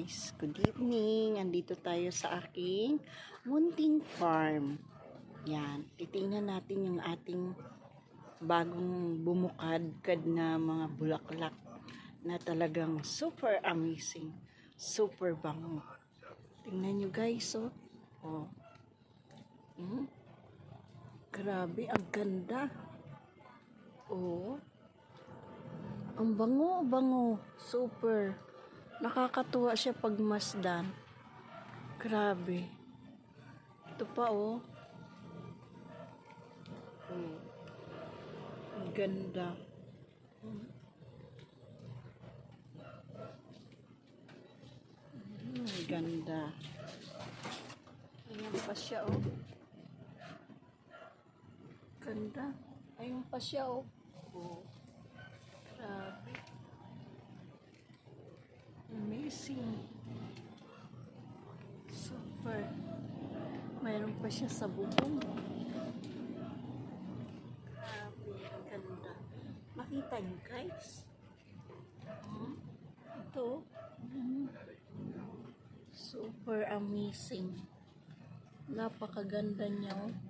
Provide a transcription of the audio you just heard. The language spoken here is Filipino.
guys, good evening. Andito tayo sa aking munting farm. Yan, titingnan natin yung ating bagong bumukadkad na mga bulaklak na talagang super amazing. Super bango. Tingnan nyo guys, oh. oh. Hmm? Grabe, ang ganda. Oh. Ang bango, bango. Super. Nakakatuwa siya pag masdan. Grabe. Ito pa, oh. Ang ganda. Hmm. Hmm, ganda. Ayan pa siya, oh. Ganda. Ayun pa siya, oh. Oh. Grabe. Amazing. Super. Mayroon pa siya sa bubong. Grabe, ang ganda. Makita niyo guys. Hmm? Ito. Hmm. Super amazing. Napakaganda niya. oh.